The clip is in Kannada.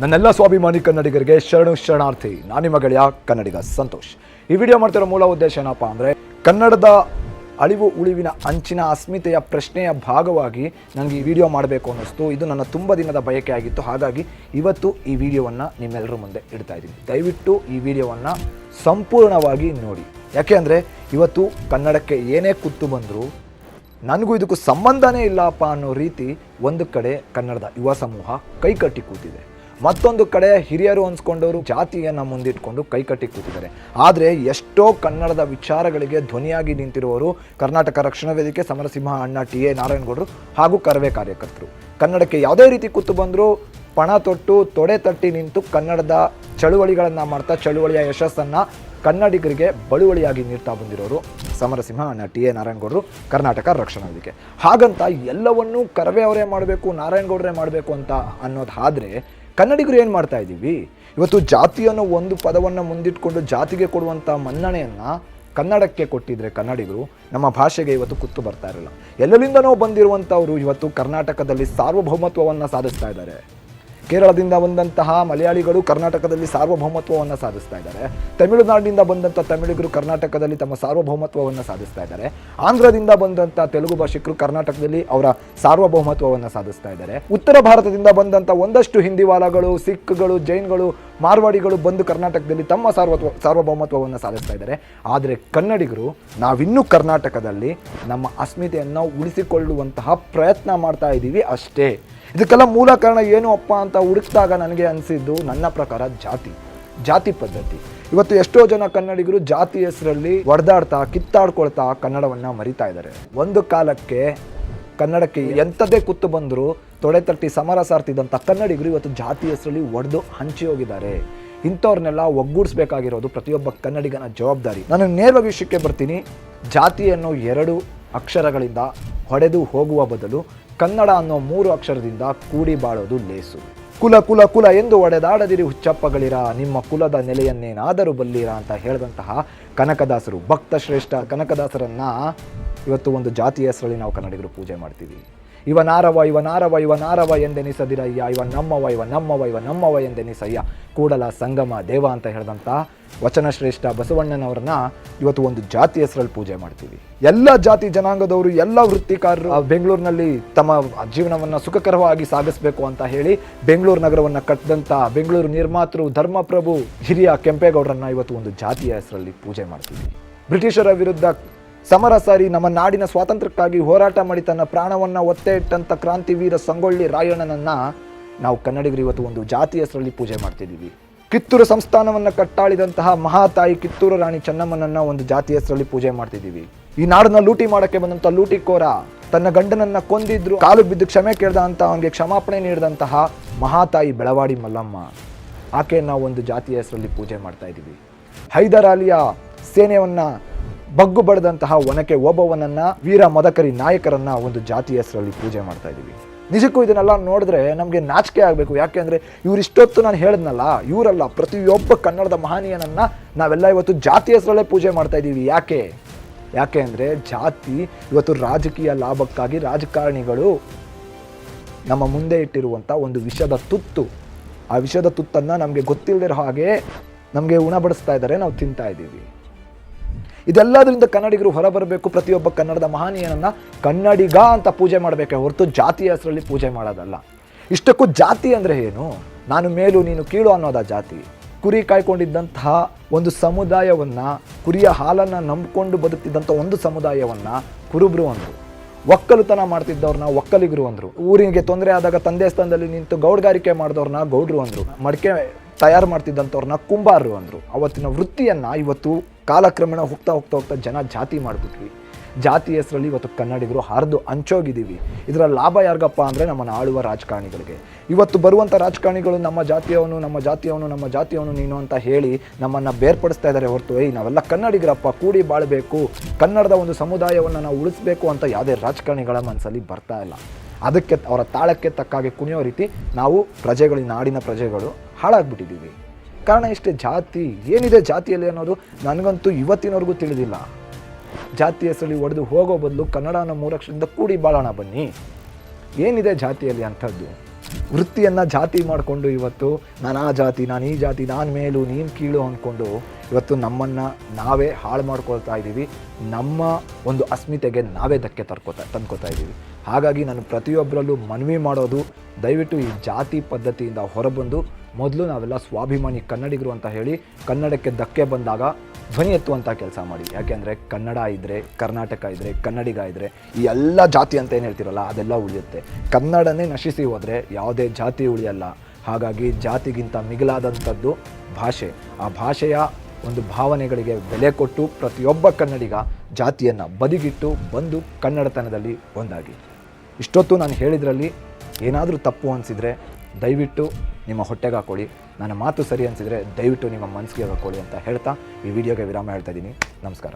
ನನ್ನೆಲ್ಲ ಸ್ವಾಭಿಮಾನಿ ಕನ್ನಡಿಗರಿಗೆ ಶರಣು ಶರಣಾರ್ಥಿ. ನಾನು ನಿಮ್ಮ ಗೆಳೆಯ ಕನ್ನಡಿಗ ಸಂತೋಷ್. ಈ ವಿಡಿಯೋ ಮಾಡ್ತಿರೋ ಮೂಲ ಉದ್ದೇಶ ಏನಪ್ಪ ಅಂದರೆ, ಕನ್ನಡದ ಅಳಿವು ಉಳಿವಿನ ಅಂಚಿನ ಅಸ್ಮಿತೆಯ ಪ್ರಶ್ನೆಯ ಭಾಗವಾಗಿ ನನಗೆ ಈ ವಿಡಿಯೋ ಮಾಡಬೇಕು ಅನ್ನಿಸ್ತು. ಇದು ನನ್ನ ತುಂಬ ದಿನದ ಬಯಕೆ ಆಗಿತ್ತು. ಹಾಗಾಗಿ ಇವತ್ತು ಈ ವಿಡಿಯೋವನ್ನು ನಿಮ್ಮೆಲ್ಲರ ಮುಂದೆ ಇಡ್ತಾ ಇದ್ದೀನಿ. ದಯವಿಟ್ಟು ಈ ವಿಡಿಯೋವನ್ನು ಸಂಪೂರ್ಣವಾಗಿ ನೋಡಿ. ಯಾಕೆ ಅಂದರೆ, ಇವತ್ತು ಕನ್ನಡಕ್ಕೆ ಏನೇ ಕುತ್ತು ಬಂದರೂ ನನಗೂ ಇದಕ್ಕೂ ಸಂಬಂಧನೇ ಇಲ್ಲಪ್ಪ ಅನ್ನೋ ರೀತಿ ಒಂದು ಕಡೆ ಕನ್ನಡದ ಯುವ ಸಮೂಹ ಕೈಕಟ್ಟಿ ಕೂತಿದೆ. ಮತ್ತೊಂದು ಕಡೆ ಹಿರಿಯರು ಅನ್ಸ್ಕೊಂಡವರು ಜಾತಿಯನ್ನು ಮುಂದಿಟ್ಕೊಂಡು ಕೈಕಟ್ಟಿ ಕೂತಿದ್ದಾರೆ. ಆದರೆ ಎಷ್ಟೋ ಕನ್ನಡದ ವಿಚಾರಗಳಿಗೆ ಧ್ವನಿಯಾಗಿ ನಿಂತಿರುವವರು ಕರ್ನಾಟಕ ರಕ್ಷಣಾ ವೇದಿಕೆ ಸಮರಸಿಂಹ ಅಣ್ಣ ಟಿ ಎ ನಾರಾಯಣಗೌಡರು ಹಾಗೂ ಕರವೇ ಕಾರ್ಯಕರ್ತರು. ಕನ್ನಡಕ್ಕೆ ಯಾವುದೇ ರೀತಿ ಕೂತು ಬಂದರೂ ಪಣ ತೊಟ್ಟು ತೊಡೆ ತಟ್ಟಿ ನಿಂತು ಕನ್ನಡದ ಚಳುವಳಿಗಳನ್ನು ಮಾಡ್ತಾ ಚಳುವಳಿಯ ಯಶಸ್ಸನ್ನು ಕನ್ನಡಿಗರಿಗೆ ಬಳುವಳಿಯಾಗಿ ನೀಡ್ತಾ ಬಂದಿರೋರು ಸಮರಸಿಂಹ ಅಣ್ಣ ಟಿ ಎ ನಾರಾಯಣಗೌಡರು ಕರ್ನಾಟಕ ರಕ್ಷಣಾ ವೇದಿಕೆ. ಹಾಗಂತ ಎಲ್ಲವನ್ನೂ ಕರವೇ ಅವರೇ ಮಾಡಬೇಕು, ನಾರಾಯಣಗೌಡರೇ ಮಾಡಬೇಕು ಅಂತ ಅನ್ನೋದಾದರೆ ಕನ್ನಡಿಗರು ಏನು ಮಾಡ್ತಾ ಇದ್ದೀವಿ? ಇವತ್ತು ಅನ್ನೋ ಒಂದು ಪದವನ್ನು ಮುಂದಿಟ್ಕೊಂಡು ಜಾತಿಗೆ ಕೊಡುವಂಥ ಮನ್ನಣೆಯನ್ನು ಕನ್ನಡಕ್ಕೆ ಕೊಟ್ಟಿದ್ರೆ ಕನ್ನಡಿಗರು, ನಮ್ಮ ಭಾಷೆಗೆ ಇವತ್ತು ಕುತ್ತು ಬರ್ತಾ ಇರಲ್ಲ. ಎಲ್ಲರಿಂದನೋ ಬಂದಿರುವಂಥವರು ಇವತ್ತು ಕರ್ನಾಟಕದಲ್ಲಿ ಸಾರ್ವಭೌಮತ್ವವನ್ನು ಸಾಧಿಸ್ತಾ ಇದ್ದಾರೆ. ಕೇರಳದಿಂದ ಬಂದಂತಹ ಮಲಯಾಳಿಗಳು ಕರ್ನಾಟಕದಲ್ಲಿ ಸಾರ್ವಭೌಮತ್ವವನ್ನು ಸಾಧಿಸ್ತಾ ಇದ್ದಾರೆ. ತಮಿಳುನಾಡಿನಿಂದ ಬಂದಂಥ ತಮಿಳಿಗರು ಕರ್ನಾಟಕದಲ್ಲಿ ತಮ್ಮ ಸಾರ್ವಭೌಮತ್ವವನ್ನು ಸಾಧಿಸ್ತಾ ಇದ್ದಾರೆ. ಆಂಧ್ರದಿಂದ ಬಂದಂಥ ತೆಲುಗು ಭಾಷಿಕರು ಕರ್ನಾಟಕದಲ್ಲಿ ಅವರ ಸಾರ್ವಭೌಮತ್ವವನ್ನು ಸಾಧಿಸ್ತಾ ಇದ್ದಾರೆ. ಉತ್ತರ ಭಾರತದಿಂದ ಬಂದಂಥ ಒಂದಷ್ಟು ಹಿಂದಿವಾಲಗಳು ಸಿಖ್ಗಳು ಜೈನ್ಗಳು, ಮಾರ್ವಾಡಿಗಳು ಬಂದು ಕರ್ನಾಟಕದಲ್ಲಿ ತಮ್ಮ ಸಾರ್ವತ್ವ, ಸಾರ್ವಭೌಮತ್ವವನ್ನು ಸಾಧಿಸ್ತಾ ಇದ್ದಾರೆ. ಆದರೆ ಕನ್ನಡಿಗರು ನಾವಿನ್ನೂ ಕರ್ನಾಟಕದಲ್ಲಿ ನಮ್ಮ ಅಸ್ಮಿತೆಯನ್ನು ಉಳಿಸಿಕೊಳ್ಳುವಂತಹ ಪ್ರಯತ್ನ ಮಾಡ್ತಾ ಇದ್ದೀವಿ ಅಷ್ಟೇ. ಇದಕ್ಕೆಲ್ಲ ಮೂಲ ಕಾರಣ ಏನು ಅಪ್ಪ ಅಂತ ಹುಡುಕಿದಾಗ ನನಗೆ ಅನಿಸಿದ್ದು ನನ್ನ ಪ್ರಕಾರ ಜಾತಿ ಜಾತಿ ಪದ್ಧತಿ. ಇವತ್ತು ಎಷ್ಟೋ ಜನ ಕನ್ನಡಿಗರು ಜಾತಿ ಹೆಸರಲ್ಲಿ ಹೊಡೆದಾಡ್ತಾ ಕಿತ್ತಾಡ್ಕೊಳ್ತಾ ಕನ್ನಡವನ್ನು ಮರಿತಾ ಇದ್ದಾರೆ. ಒಂದು ಕಾಲಕ್ಕೆ ಕನ್ನಡಕ್ಕೆ ಎಂಥದ್ದೇ ಕುತ್ತು ಬಂದರೂ ತೊಡೆ ತಟ್ಟಿ ಸಮರ ಸಾರ್ತಿದ್ದಂಥ ಕನ್ನಡಿಗರು ಇವತ್ತು ಜಾತಿ ಹೆಸರಲ್ಲಿ ಒಡೆದು ಹಂಚಿ ಹೋಗಿದ್ದಾರೆ. ಇಂಥವ್ರನ್ನೆಲ್ಲ ಒಗ್ಗೂಡಿಸ್ಬೇಕಾಗಿರೋದು ಪ್ರತಿಯೊಬ್ಬ ಕನ್ನಡಿಗನ ಜವಾಬ್ದಾರಿ. ನಾನು ನೇರ ವಿಷಯಕ್ಕೆ ಬರ್ತೀನಿ. ಜಾತಿ ಅನ್ನೋ ಎರಡು ಅಕ್ಷರಗಳಿಂದ ಹೊಡೆದು ಹೋಗುವ ಬದಲು ಕನ್ನಡ ಅನ್ನೋ ಮೂರು ಅಕ್ಷರದಿಂದ ಕೂಡಿ ಬಾಳೋದು ಲೇಸು. ಕುಲ ಕುಲ ಕುಲ ಎಂದು ಒಡೆದಾಡದಿರಿ ಹುಚ್ಚಪ್ಪಗಳಿರ, ನಿಮ್ಮ ಕುಲದ ನೆಲೆಯನ್ನೇನಾದರೂ ಬಲ್ಲಿರ ಅಂತ ಹೇಳಿದಂತಹ ಕನಕದಾಸರು ಭಕ್ತ ಶ್ರೇಷ್ಠ ಕನಕದಾಸರನ್ನ ಇವತ್ತು ಒಂದು ಜಾತಿಯ ಹೆಸರಲ್ಲಿ ನಾವು ಕನ್ನಡಿಗರು ಪೂಜೆ ಮಾಡ್ತೀವಿ. ಇವ ನಾರವ ಇವ ನಾರವ ಇವ ನಾರವ ಎಂದೆನಿಸದಿರಯ್ಯ. ಇವ ನಮ್ಮವ ಇವ ನಮ್ಮವ ಇವ ನಮ್ಮವ ಎಂದೆನಿಸಯ್ಯ. ಕೂಡಲ ಸಂಗಮ ದೇವ ಅಂತ ಹೇಳಿದಂಥ ವಚನ ಶ್ರೇಷ್ಠ ಬಸವಣ್ಣನವ್ರನ್ನ ಇವತ್ತು ಒಂದು ಜಾತಿ ಹೆಸರಲ್ಲಿ ಪೂಜೆ ಮಾಡ್ತೀವಿ. ಎಲ್ಲ ಜಾತಿ ಜನಾಂಗದವರು, ಎಲ್ಲ ವೃತ್ತಿಕಾರರು ಬೆಂಗಳೂರಿನಲ್ಲಿ ತಮ್ಮ ಜೀವನವನ್ನು ಸುಖಕರವಾಗಿ ಸಾಗಿಸಬೇಕು ಅಂತ ಹೇಳಿ ಬೆಂಗಳೂರು ನಗರವನ್ನು ಕಟ್ಟಿದಂಥ ಬೆಂಗಳೂರು ನಿರ್ಮಾತೃ ಧರ್ಮಪ್ರಭು ಹಿರಿಯ ಕೆಂಪೇಗೌಡರನ್ನ ಇವತ್ತು ಒಂದು ಜಾತಿಯ ಹೆಸರಲ್ಲಿ ಪೂಜೆ ಮಾಡ್ತೀವಿ. ಬ್ರಿಟಿಷರ ವಿರುದ್ಧ ಸಮರ ಸಾರಿ ನಮ್ಮ ನಾಡಿನ ಸ್ವಾತಂತ್ರ್ಯಕ್ಕಾಗಿ ಹೋರಾಟ ಮಾಡಿ ತನ್ನ ಪ್ರಾಣವನ್ನು ಒತ್ತೆ ಇಟ್ಟಂಥ ಕ್ರಾಂತಿವೀರ ಸಂಗೊಳ್ಳಿ ರಾಯಣ್ಣನನ್ನ ನಾವು ಕನ್ನಡಿಗರು ಇವತ್ತು ಒಂದು ಜಾತಿ ಹೆಸರಲ್ಲಿ ಪೂಜೆ ಮಾಡ್ತಿದ್ದೀವಿ. ಕಿತ್ತೂರು ಸಂಸ್ಥಾನವನ್ನು ಕಟ್ಟಾಳಿದಂತಹ ಮಹಾತಾಯಿ ಕಿತ್ತೂರು ರಾಣಿ ಚೆನ್ನಮ್ಮನನ್ನ ಒಂದು ಜಾತಿ ಹೆಸರಲ್ಲಿ ಪೂಜೆ ಮಾಡ್ತಿದ್ದೀವಿ. ಈ ನಾಡನ್ನ ಲೂಟಿ ಮಾಡಕ್ಕೆ ಬಂದಂಥ ಲೂಟಿಕೋರ ತನ್ನ ಗಂಡನನ್ನ ಕೊಂದಿದ್ರು, ಕಾಲು ಬಿದ್ದು ಕ್ಷಮೆ ಕೇಳ್ದ ಅಂತ ಅವನಿಗೆ ಕ್ಷಮಾಪಣೆ ನೀಡಿದಂತಹ ಮಹಾತಾಯಿ ಬೆಳವಾಡಿ ಮಲ್ಲಮ್ಮ. ಆಕೆ ನಾವು ಒಂದು ಜಾತಿಯ ಹೆಸರಲ್ಲಿ ಪೂಜೆ ಮಾಡ್ತಾ ಇದ್ದೀವಿ. ಹೈದರ್ ಅಲಿಯ ಸೇನೆಯನ್ನ ಬಗ್ಗು ಬಡದಂತಹ ಒನಕೆ ಓಬವ್ವನನ್ನ ವೀರ ಮದಕರಿ ನಾಯಕರನ್ನ ಒಂದು ಜಾತಿ ಹೆಸರಲ್ಲಿ ಪೂಜೆ ಮಾಡ್ತಾ ಇದ್ದೀವಿ. ನಿಜಕ್ಕೂ ಇದನ್ನೆಲ್ಲ ನೋಡಿದ್ರೆ ನಮಗೆ ನಾಚಿಕೆ ಆಗಬೇಕು. ಯಾಕೆಂದ್ರೆ ಇವರಿಷ್ಟೊತ್ತು ನಾನು ಹೇಳಿದ್ನಲ್ಲ, ಇವರಲ್ಲ ಪ್ರತಿಯೊಬ್ಬ ಕನ್ನಡದ ಮಹನೀಯನನ್ನ ನಾವೆಲ್ಲ ಇವತ್ತು ಜಾತಿ ಹೆಸರಲ್ಲೇ ಪೂಜೆ ಮಾಡ್ತಾ ಇದ್ದೀವಿ. ಯಾಕೆ? ಯಾಕೆ ಅಂದರೆ ಜಾತಿ ಇವತ್ತು ರಾಜಕೀಯ ಲಾಭಕ್ಕಾಗಿ ರಾಜಕಾರಣಿಗಳು ನಮ್ಮ ಮುಂದೆ ಇಟ್ಟಿರುವಂಥ ಒಂದು ವಿಷದ ತುತ್ತು. ಆ ವಿಷದ ತುತ್ತನ್ನು ನಮಗೆ ಗೊತ್ತಿಲ್ಲದಿರೋ ಹಾಗೆ ನಮಗೆ ಉಣಬಡಿಸ್ತಾ ಇದ್ದಾರೆ, ನಾವು ತಿಂತಾ ಇದ್ದೀವಿ. ಇದೆಲ್ಲದರಿಂದ ಕನ್ನಡಿಗರು ಹೊರಬರಬೇಕು. ಪ್ರತಿಯೊಬ್ಬ ಕನ್ನಡದ ಮಹಾನೀಯನನ್ನು ಕನ್ನಡಿಗ ಅಂತ ಪೂಜೆ ಮಾಡಬೇಕೆ ಹೊರತು ಜಾತಿಯ ಹೆಸರಲ್ಲಿ ಪೂಜೆ ಮಾಡೋದಲ್ಲ. ಇಷ್ಟಕ್ಕೂ ಜಾತಿ ಅಂದರೆ ಏನು? ನಾನು ಮೇಲು, ನೀನು ಕೀಳು ಅನ್ನೋದ ಜಾತಿ. ಕುರಿ ಕಾಯ್ಕೊಂಡಿದ್ದಂತಹ ಒಂದು ಸಮುದಾಯವನ್ನು, ಕುರಿಯ ಹಾಲನ್ನು ನಂಬಿಕೊಂಡು ಬದುಕ್ತಿದ್ದಂಥ ಒಂದು ಸಮುದಾಯವನ್ನು ಕುರುಬರು ಅಂದರು. ಒಕ್ಕಲುತನ ಮಾಡ್ತಿದ್ದವ್ರನ್ನ ಒಕ್ಕಲಿಗರು ಅಂದರು. ಊರಿಗೆ ತೊಂದರೆ ಆದಾಗ ತಂದೆ ಸ್ಥಾನದಲ್ಲಿ ನಿಂತು ಗೌಡ್ಗಾರಿಕೆ ಮಾಡಿದವ್ರನ್ನ ಗೌಡ್ರು ಅಂದರು. ಮಡಿಕೆ ತಯಾರು ಮಾಡ್ತಿದ್ದಂಥವ್ರನ್ನ ಕುಂಬಾರರು ಅಂದರು. ಅವತ್ತಿನ ವೃತ್ತಿಯನ್ನು ಇವತ್ತು ಕಾಲಕ್ರಮೇಣ ಹೋಗ್ತಾ ಹೋಗ್ತಾ ಹೋಗ್ತಾ ಜನ ಜಾತಿ ಮಾಡಿಬಿಟ್ವಿ. ಜಾತಿ ಹೆಸರಲ್ಲಿ ಇವತ್ತು ಕನ್ನಡಿಗರು ಹರಿದು ಹಂಚೋಗಿದ್ದೀವಿ ಇದರ ಲಾಭ ಯಾರಿಗಪ್ಪ ಅಂದರೆ ನಮ್ಮನ್ನು ಆಳುವ ರಾಜಕಾರಣಿಗಳಿಗೆ. ಇವತ್ತು ಬರುವಂಥ ರಾಜಕಾರಣಿಗಳು ನಮ್ಮ ಜಾತಿಯವನು ನಮ್ಮ ಜಾತಿಯವನು ನಮ್ಮ ಜಾತಿಯವನು ನೀನು ಅಂತ ಹೇಳಿ ನಮ್ಮನ್ನು ಬೇರ್ಪಡಿಸ್ತಾ ಇದ್ದಾರೆ ಹೊರತು, ಏಯ್, ನಾವೆಲ್ಲ ಕನ್ನಡಿಗರಪ್ಪ, ಕೂಡಿ ಬಾಳಬೇಕು. ಕನ್ನಡದ ಒಂದು ಸಮುದಾಯವನ್ನು ನಾವು ಉಳಿಸ್ಬೇಕು ಅಂತ ಯಾವುದೇ ರಾಜಕಾರಣಿಗಳ ಮನಸ್ಸಲ್ಲಿ ಬರ್ತಾ ಇಲ್ಲ. ಅದಕ್ಕೆ ಅವರ ತಾಳಕ್ಕೆ ತಕ್ಕಾಗೆ ಕುಣಿಯೋ ರೀತಿ ನಾವು ಪ್ರಜೆಗಳು, ನಾಡಿನ ಪ್ರಜೆಗಳು ಹಾಳಾಗ್ಬಿಟ್ಟಿದ್ದೀವಿ. ಕಾರಣ ಇಷ್ಟೇ, ಜಾತಿ. ಏನಿದೆ ಜಾತಿಯಲ್ಲಿ ಅನ್ನೋದು ನನಗಂತೂ ಇವತ್ತಿನವರೆಗೂ ತಿಳಿದಿಲ್ಲ. ಜಾತಿ ಹೆಸರಲ್ಲಿ ಒಡೆದು ಹೋಗೋ ಬದಲು ಕನ್ನಡನ ಅನ್ನೋ ಮೂರಕ್ಷರದಿಂದ ಕೂಡಿ ಬಾಳೋಣ ಬನ್ನಿ. ಏನಿದೆ ಜಾತಿಯಲ್ಲಿ ಅಂಥದ್ದು? ವೃತ್ತಿಯನ್ನು ಜಾತಿ ಮಾಡಿಕೊಂಡು ಇವತ್ತು ನಾನು ಆ ಜಾತಿ, ನಾನು ಈ ಜಾತಿ, ನಾನು ಮೇಲು, ನೀನು ಕೀಳು ಅಂದ್ಕೊಂಡು ಇವತ್ತು ನಮ್ಮನ್ನು ನಾವೇ ಹಾಳು ಮಾಡ್ಕೊಳ್ತಾ ಇದ್ದೀವಿ. ನಮ್ಮ ಒಂದು ಅಸ್ಮಿತೆಗೆ ನಾವೇ ಧಕ್ಕೆ ತರ್ಕೋತಾ ತಂದ್ಕೋತಾ ಇದ್ದೀವಿ. ಹಾಗಾಗಿ ನಾನು ಪ್ರತಿಯೊಬ್ಬರಲ್ಲೂ ಮನವಿ ಮಾಡೋದು ದಯವಿಟ್ಟು ಈ ಜಾತಿ ಪದ್ಧತಿಯಿಂದ ಹೊರಬಂದು ಮೊದಲು ನಾವೆಲ್ಲ ಸ್ವಾಭಿಮಾನಿ ಕನ್ನಡಿಗರು ಅಂತ ಹೇಳಿ ಕನ್ನಡಕ್ಕೆ ಧಕ್ಕೆ ಬಂದಾಗ ಧ್ವನಿ ಎತ್ತುವಂಥ ಕೆಲಸ ಮಾಡಿ ಯಾಕೆಂದರೆ ಕನ್ನಡ ಇದ್ದರೆ ಕರ್ನಾಟಕ ಇದ್ದರೆ ಕನ್ನಡಿಗ ಇದ್ದರೆ ಈ ಎಲ್ಲ ಜಾತಿ ಅಂತ ಏನು ಹೇಳ್ತಿರಲ್ಲ, ಅದೆಲ್ಲ ಉಳಿಯುತ್ತೆ. ಕನ್ನಡನೇ ನಶಿಸಿ ಹೋದರೆ ಯಾವುದೇ ಜಾತಿ ಉಳಿಯಲ್ಲ. ಹಾಗಾಗಿ ಜಾತಿಗಿಂತ ಮಿಗಿಲಾದಂಥದ್ದು ಭಾಷೆ. ಆ ಭಾಷೆಯ ಒಂದು ಭಾವನೆಗಳಿಗೆ ಬೆಲೆ ಕೊಟ್ಟು ಪ್ರತಿಯೊಬ್ಬ ಕನ್ನಡಿಗ ಜಾತಿಯನ್ನು ಬದಿಗಿಟ್ಟು ಬಂದು ಕನ್ನಡತನದಲ್ಲಿ ಒಂದಾಗಿ. ಇಷ್ಟೊತ್ತು ನಾನು ಹೇಳಿದ್ರಲ್ಲಿ ಏನಾದರೂ ತಪ್ಪು ಅನಿಸಿದರೆ ದಯವಿಟ್ಟು ನಿಮ್ಮ ಹೊಟ್ಟೆಗೆ ಹಾಕೊಳ್ಳಿ. ನನ್ನ ಮಾತು ಸರಿ ಅನಿಸಿದರೆ ದಯವಿಟ್ಟು ನಿಮ್ಮ ಮನಸ್ಸಿಗೆ ಹಾಕೊಳ್ಳಿ ಅಂತ ಹೇಳ್ತಾ ಈ ವಿಡಿಯೋಗೆ ವಿರಾಮ ಹೇಳ್ತಾ ಇದ್ದೀನಿ. ನಮಸ್ಕಾರ.